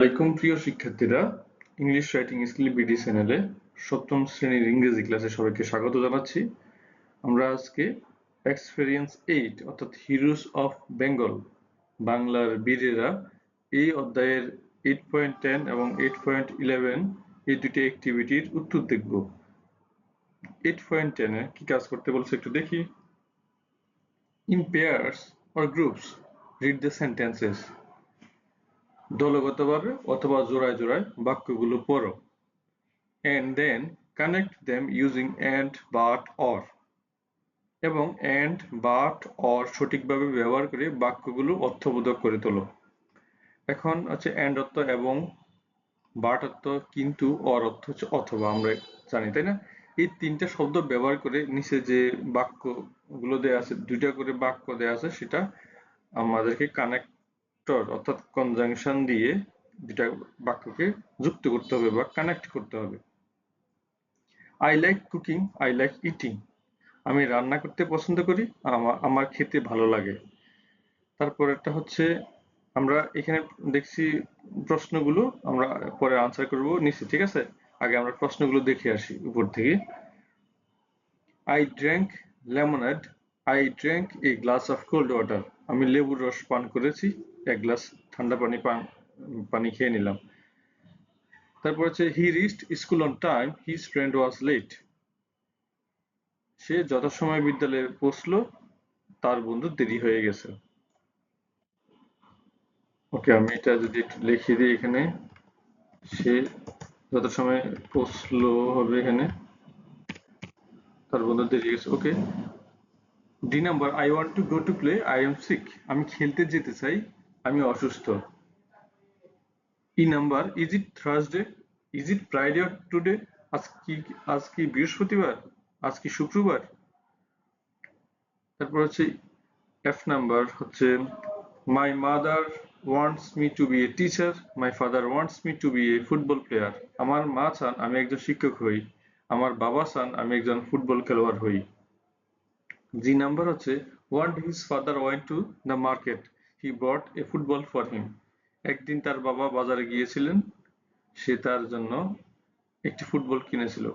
আলাইকুম প্রিয় শিক্ষার্থীরা ইংলিশ রাইটিং স্কিল বিডি চ্যানেলে সপ্তম শ্রেণির ইংরেজি ক্লাসে সবাইকে স্বাগত জানাচ্ছি। আমরা আজকে এক্সপেরিয়েন্স এইট অর্থাৎ হিরোস অফ বেঙ্গল বাংলার বীরেরা এই অধ্যায়ের এইট পয়েন্ট টেন এবং এইট পয়েন্ট ইলেভেন এই দুটি অ্যাক্টিভিটির উত্তর দেখব। এইট পয়েন্ট টেনে কি কাজ করতে বলছে একটু দেখি। In pairs or groups read the sentences দলগতভাবে অথবা জোড়ায় জোড়ায় বাক্যগুলো পড়ো। And then connect them using and, but, or এবং and, but, or সঠিকভাবে ব্যবহার করে বাক্যগুলো অর্থবোধক করে তোলো। এখন আছে and অর্থ এবং but অর্থ, কিন্তু, or অর্থ হচ্ছে অথবা, আমরা জানি, তাই না? এই তিনটা শব্দ ব্যবহার করে নিচে যে বাক্যগুলো দেয়া আছে, দুইটা করে বাক্য দেয়া আছে, সেটা আমাদেরকে কানেক্ট কানেক্টর অর্থাৎ কনজাংশন দিয়ে দুটা বাক্যকে যুক্ত করতে হবে বা কানেক্ট করতে হবে। I like cooking I like eating আমি রান্না করতে পছন্দ করি আমার খেতে ভালো লাগে। তারপর একটা হচ্ছে আমরা এখানে দেখছি প্রশ্নগুলো, আমরা পরে আনসার করব নিচে ঠিক আছে? আগে আমরা প্রশ্নগুলো দেখে আসি উপর থেকে। I drank lemonade I drank a glass of cold water আমি লেবুর রস পান করেছি, এক গ্লাস ঠান্ডা পানি পান, পানি খেয়ে নিলাম। তারপর হচ্ছে he reached school on time his friend was late সে যথাসময়ে বিদ্যালয়ে পৌঁছলো, তার বন্ধু দেরি হয়ে গেছে। ওকে, আমি এটা যদি একটু লিখে দিই এখানে। সে যথাসময়ে পৌঁছলো হবে এখানে। তার বন্ধু দেরি গেছে। Okay D number I want to go to play I am sick আমি খেলতে যেতে চাই, আমি অসুস্থ। E number is it Thursday is it Friday today আজ কি আজ কি বৃহস্পতিবার? আজ কি শুক্রবার? তারপর হচ্ছে এফ নাম্বার হচ্ছে my mother wants me to be a teacher my father wants me to be a football player আমার মা চান আমি একজন শিক্ষক হই, আমার বাবা চান আমি একজন ফুটবল খেলোয়াড় হই। জি নাম্বার হচ্ছে want his father went to the market he brought a football for him একদিন তার বাবা বাজারে গিয়েছিলেন, সে তার জন্য একটি ফুটবল কিনেছিল।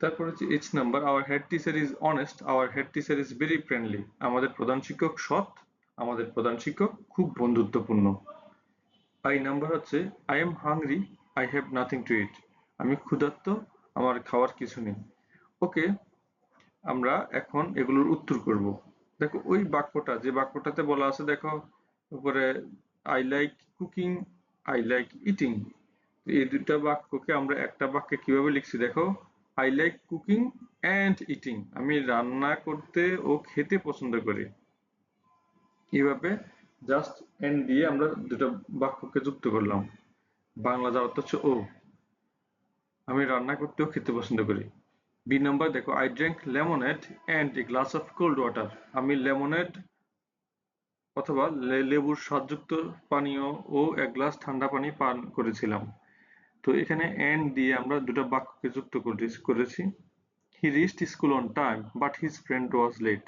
তারপর হচ্ছে H number our head teacher is honest our head teacher is very friendly আমাদের প্রধান শিক্ষক সৎ, আমাদের প্রধান শিক্ষক খুব বন্ধুত্বপূর্ণ। আই নাম্বার হচ্ছে I am hungry I have nothing to eat আমি ক্ষুধার্ত, আমার খাওয়ার কিছু নেই। ওকে আমরা এখন এগুলোর উত্তর করব। দেখো, ওই বাক্যটা, যে বাক্যটাতে বলা আছে, দেখো, উপরে I like cooking I like eating এই দুটা বাক্যকে আমরা একটা বাক্যে কীভাবে লিখছি, দেখো I like cooking and eating আমি রান্না করতে ও খেতে পছন্দ করি। এইভাবে জাস্ট এন্ড দিয়ে আমরা দুটো বাক্যকে যুক্ত করলাম। বাংলা যাওয়ার হচ্ছে ও। আমি রান্না করতেও খেতে পছন্দ করি। বি নাম্বার দেখো I drink lemonade and a glass of cold water আমি লেমনেড অথবা লেবুর স্বাদযুক্ত পানীয় ও এক গ্লাস ঠান্ডা পানি পান করেছিলাম। তো এখানে এন্ড দিয়ে আমরা দুটো বাক্যকে যুক্ত করেছি he reached school on time but his friend was late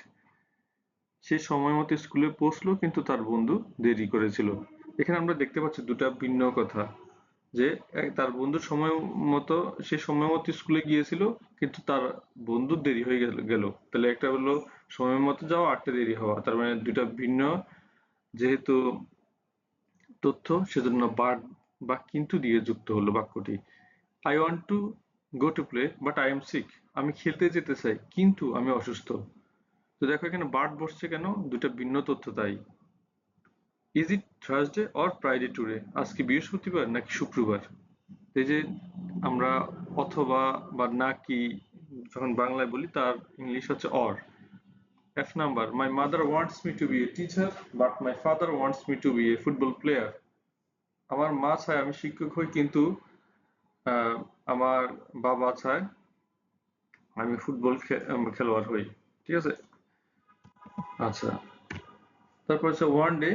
সে সময় মতো স্কুলে পৌঁছলো, কিন্তু তার বন্ধু দেরি করেছিল। এখানে আমরা দেখতে পাচ্ছি দুটা ভিন্ন কথা। যে তার বন্ধুর সময় মতো, সে সময় মতো স্কুলে গিয়েছিল, কিন্তু তার বন্ধুর দেরি হয়ে গেল তাহলে একটা হলো, সময় মতো যাওয়া আটটা দেরি হওয়া। তার মানে দুটা ভিন্ন যেহেতু তথ্য, সেজন্য বাট বা কিন্তু দিয়ে যুক্ত হলো বাক্যটি। I want to go to play but I am sick আমি খেলতে যেতে চাই, কিন্তু আমি অসুস্থ। তো দেখো এখানে বাট বসছে কেন? দুটা ভিন্ন তথ্য তাই। Is it Thursday or Friday today আজকে বৃহস্পতিবার নাকি শুক্রবার? এই যে আমরা অথবা বা নাকি যখন বাংলায় বলি, তার ইংলিশ হচ্ছে or F number my mother wants me to be a teacher but my father wants me to be a football player আমার মা চায় আমি শিক্ষক হই, কিন্তু আমার বাবা চায় আমি ফুটবল খেলোয়াড় হই। ঠিক আছে? আচ্ছা। তারপর হচ্ছে one day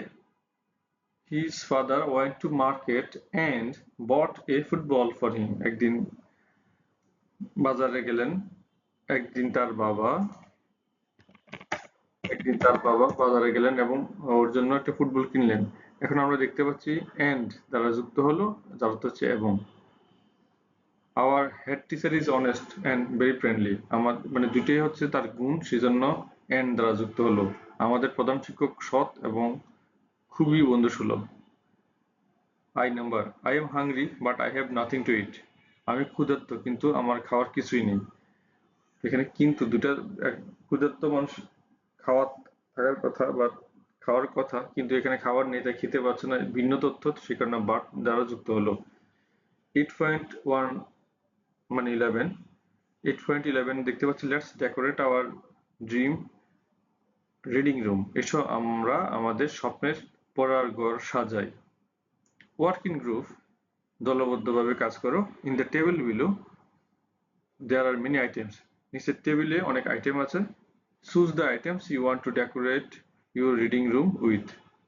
his father went to market and bought a football for him. একদিন বাজারে গেলেন, একদিন তার বাবা, একদিন তার বাবা বাজারে গেলেন এবং ওর জন্য একটা ফুটবল কিনলেন। এখন আমরা দেখতে পাচ্ছি এন্ড দ্বারা যুক্ত হলো, যার অর্থ হচ্ছে এবং। Our head teacher is honest and very friendly আমার মানে দুটোই হচ্ছে তার গুণ, সেজন্য এন্ড দ্বারা যুক্ত হলো। আমাদের প্রধান শিক্ষক সৎ এবং খুবই বন্ধুসুলভ। I number I am hungry but I have nothing to eat আমি ক্ষুধার্ত, কিন্তু আমার খাওয়ার কিছুই নেই। এখানে কিন্তু দুটা ক্ষুধার্ত মানুষ খাওয়া থাকার কথা বা খাওয়ার কথা, কিন্তু এখানে খাবার নেই, তাই খেতে পারছে না। ভিন্ন তথ্য, সে কারণে বাট দ্বারা যুক্ত হলো। এইট পয়েন্ট ওয়ান মানে ইলেভেন এইট পয়েন্ট ইলেভেন দেখতে পাচ্ছি let's decorate our dream reading room এসো আমরা আমাদের স্বপ্নের পড়ার ঘর সাজাই। ওয়ার্ক ইন গ্রুপ দলবদ্ধভাবে কাজ করো। In the table below there are many items নিচের টেবিলে অনেক আইটেম আছে। Choose the items you want to decorate your reading room with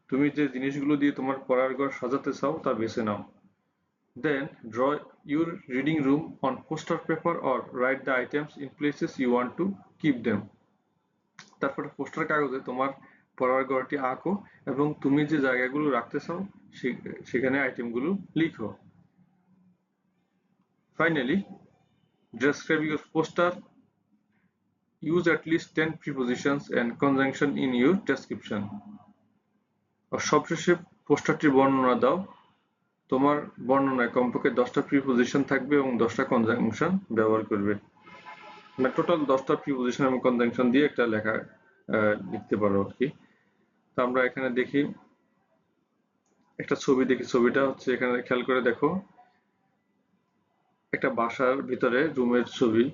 তুমি যে জিনিসগুলো দিয়ে তোমার পড়ার ঘর সাজাতে চাও তা বেছে নাও। Then draw your reading room on poster paper or write the items in places you want to keep them তারপরে পোস্টার কাগজে তোমার পড়ার ঘরটি আঁকো এবং তুমি যে জায়গাগুলো রাখতে চাও সেখানে আইটেমগুলো লিখো। Finally describe your poster. Use at least 10 prepositions and conjunction in your description. সবশেষে পোস্টারটির বর্ণনা দাও। তোমার বর্ণনায় কমপক্ষে দশটা প্রিপোজিশন থাকবে এবং দশটা কনজাংশন ব্যবহার করবে। মানে টোটাল দশটা প্রিপোজিশন এবং কনজাংশন দিয়ে একটা লেখা লিখতে পারো আর কি। তো আমরা এখানে দেখি, একটা ছবি দেখি, ছবিটা হচ্ছে এখানে খেয়াল করে দেখো। একটা বাসার ভিতরে রুমের ছবি,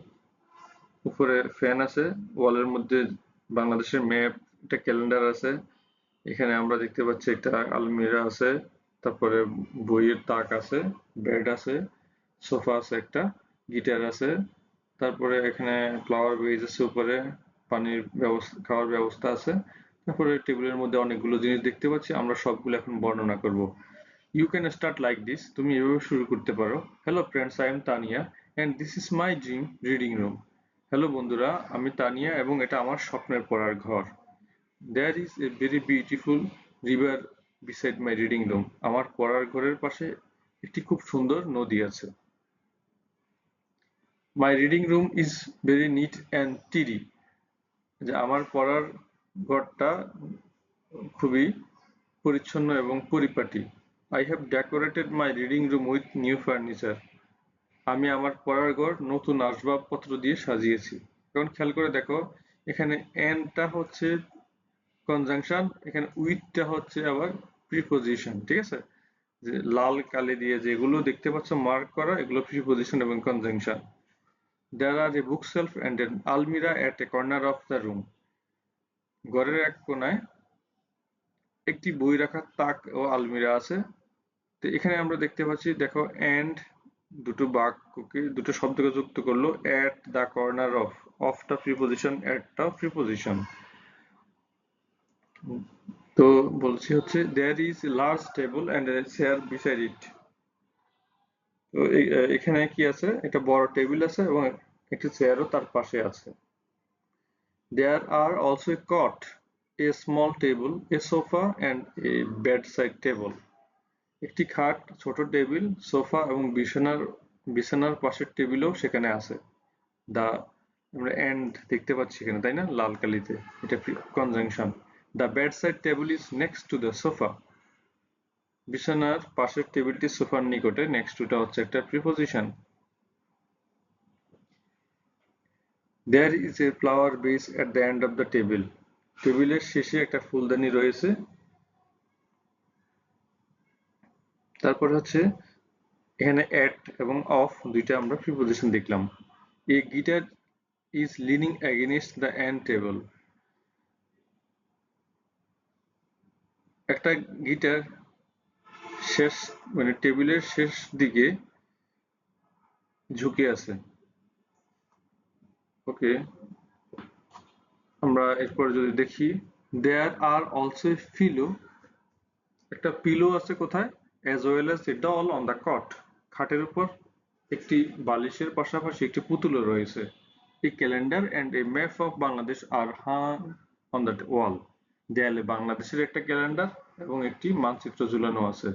উপরে ফ্যান আছে, ওয়ালের মধ্যে বাংলাদেশের ম্যাপ, একটা ক্যালেন্ডার আছে। এখানে আমরা দেখতে পাচ্ছি একটা আলমিরা আছে, তারপরে বইয়ের তাক আছে, বেড আছে, সোফা আছে একটা, গিটার আছে, তারপরে এখানে ফ্লাওয়ার বেজ আছে উপরে। পানির ব্যবস্থা, খাওয়ার ব্যবস্থা আছে। তারপরে টেবিলের মধ্যে অনেকগুলো জিনিস দেখতে পাচ্ছি, আমরা সবগুলো এখন বর্ণনা করব। You can start like this তুমি এভাবে শুরু করতে পারো। Hello friends I am Tania and this is my dream reading room hello বন্ধুরা, আমি তানিয়া এবং এটা আমার স্বপ্নের পড়ার ঘর। There is a very beautiful river beside my reading room আমার পড়ার ঘরের পাশে একটি খুব সুন্দর নদী আছে। My reading room is very neat and tidy যে আমার পড়ার ঘরটা খুবই পরিচ্ছন্ন এবং পরিপাটি। I have decorated my reading room with new furniture আমি আমার পড়ার ঘর নতুন আসবাবপত্র দিয়ে সাজিয়েছি। এখন খেয়াল করে দেখো, এখানে এনটা হচ্ছে কনজাংশন এখানে উইথটা হচ্ছে আবার প্রিপোজিশন ঠিক আছে? যে লাল কালি দিয়ে যেগুলো দেখতে পাচ্ছ মার্ক করা, এগুলো প্রিপোজিশন এবং conjunction are a bookshelf and an almirah at a corner of the room ঘরের এক কোনায় একটি বই রাখার তাক ও আলমিরা আছে। তো এখানে আমরা দেখতে পাচ্ছি, দেখো এন্ড দুটো বাক্যকে, দুটো শব্দকে যুক্ত করল এট দ্য কর্নার অফ অফটা প্রিপোজিশন এটটাও প্রিপোজিশন তো বলছি হচ্ছে there is large table and chair beside it তো এখানে কি আছে? একটা বড় টেবিল আছে এবং একটি চেয়ারও তার পাশে আছে। There are also a cot a small table a sofa and a bedside table একটি খাট, ছোট টেবিল, সোফা এবং বিছানার বিছানার পাশের টেবিলও সেখানে আছে। দা আমরা এন্ড দেখতে পাচ্ছি এখানে, তাই না? লাল কালিতে, এটা conjunction the bedside table is next to the sofa বিছানার পাশের টেবিলটি সোফার নিকটে। নেক্সট টুটা হচ্ছে একটা preposition there is a flower vase at the end of the table টেবিলের শেষে একটা ফুলদানি রয়েছে। তারপর হচ্ছে এখানে অ্যাট এবং অফ দুইটা আমরা প্রিপোজিশন দেখলাম। A guitar is leaning against the end table একটা গিটার শেষ মানে টেবিলের শেষ দিকে ঝুঁকে আছে। ওকে, আমরা এরপর যদি দেখি দেয়ার আর অলসো ফিলো একটা পিলো আছে কোথায়? as well as a doll on the cot, খাটের উপর একটি বালিশের পাশাপাশি একটি পুতুলও রয়েছে। a calendar and a map of Bangladesh are hung on the wall দেয়ালে বাংলাদেশের একটা ক্যালেন্ডার এবং একটি মানচিত্র ঝুলানো আছে।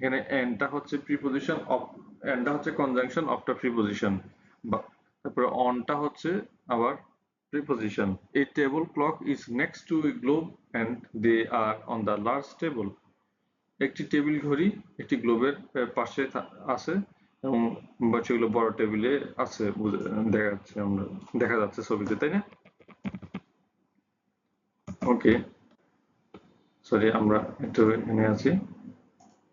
এখানে এন্ডটা হচ্ছে প্রিপোজিশন অফ এন্ডটা হচ্ছে কনজাংশন অফ দ্য প্রিপোজিশন তারপরে অনটা হচ্ছে আবার preposition. A table clock is next to a globe and they are on the large table. একটি টেবিল ঘড়ি একটি গ্লোবের পাশে আছে এবং সেগুলো বড় টেবিলে আছে দেখা যাচ্ছে আমরা, দেখা যাচ্ছে ছবিতে, তাই না ওকে সরি আমরা একটু এখানে আছি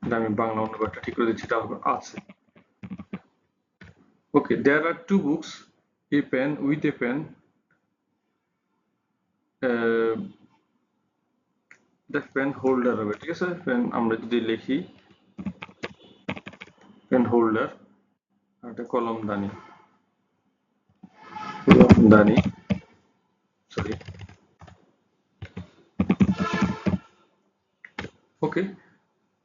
এটা আমি বাংলা অনুবাদটা ঠিক করে দিচ্ছি, তাহলে আছে। Okay there are two books a pen with a pen এটা পেন হোল্ডার হবে, ঠিক আছে? পেন আমরা যদি লিখি পেন হোল্ডার একটা কলম দানি। কলম দানি sorry okay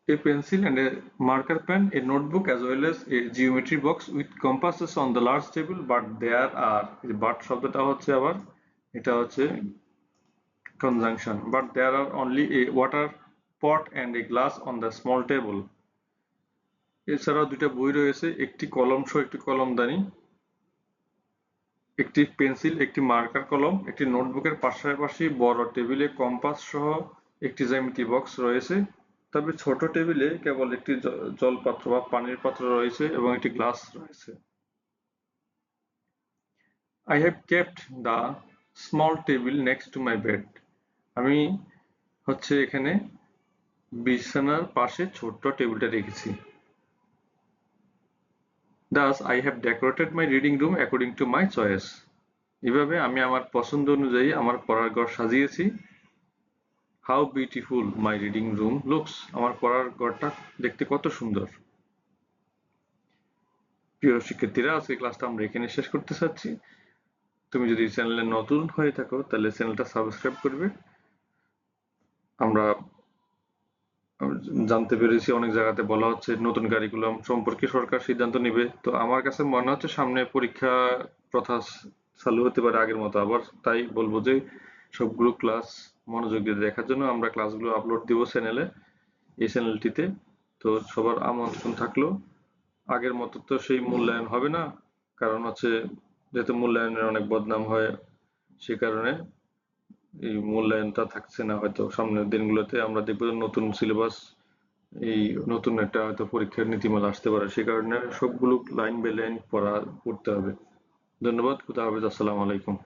a pencil and a marker pen a notebook as well as a geometry box with compasses on the large table but there are but শব্দটা হচ্ছে আবার এটা হচ্ছে conjunction but there are only a water pot and a glass on the small table এছাড়াও দুইটা বই রয়েছে একটি কলম সহ একটি কলমদানি একটি পেন্সিল একটি মার্কার কলম একটি নোটবুকের পাশাপাশি বড় টেবিলে কম্পাস সহ একটি জ্যামিতি বক্স রয়েছে তবে ছোট টেবিলে কেবল একটি জলপাত্র বা পানির পাত্র রয়েছে এবং একটি গ্লাস রয়েছে। I have kept the small table next to my bed আমি হচ্ছে এখানে বিছানার পাশে ছোট্ট টেবিলটা রেখেছি। Thus, I have decorated my reading room according to my choice এভাবে আমি আমার পছন্দ অনুযায়ী আমার পড়ার ঘর সাজিয়েছি। How beautiful my reading room looks আমার পড়ার ঘরটা দেখতে কত সুন্দর। প্রিয় শিক্ষার্থীরা, আজকে ক্লাসটা আমরা এখানে শেষ করতে চাচ্ছি। তুমি যদি চ্যানেলে নতুন হয়ে থাকো, তাহলে চ্যানেলটা সাবস্ক্রাইব করবে। আমরা জানতে পেরেছি, অনেক জায়গাতে বলা হচ্ছে নতুন কারিকুলাম সম্পর্কে সরকার সিদ্ধান্ত নেবে। তো আমার কাছে মনে হচ্ছে সামনে পরীক্ষা প্রথা চালু হতে পারে আগের মতো। আবার তাই বলব যে সবগুলো ক্লাস মনোযোগ দিয়ে দেখার জন্য আমরা ক্লাসগুলো আপলোড দিব চ্যানেলে এই চ্যানেলটিতে তো সবার আমন্ত্রণ থাকল। আগের মতো তো সেই মূল্যায়ন হবে না, কারণ হচ্ছে যেহেতু মূল্যায়নের অনেক বদনাম হয় সে কারণে এই মূল্যায়নটা থাকছে না হয়তো। সামনের দিনগুলোতে আমরা দেখব নতুন সিলেবাস এই নতুন একটা হয়তো পরীক্ষার নীতিমালা আসতে পারে, সে কারণে সবগুলো লাইন বাই লাইন পড়া, পড়তে হবে। ধন্যবাদ, খুদা হাফেজ, আসসালামু আলাইকুম।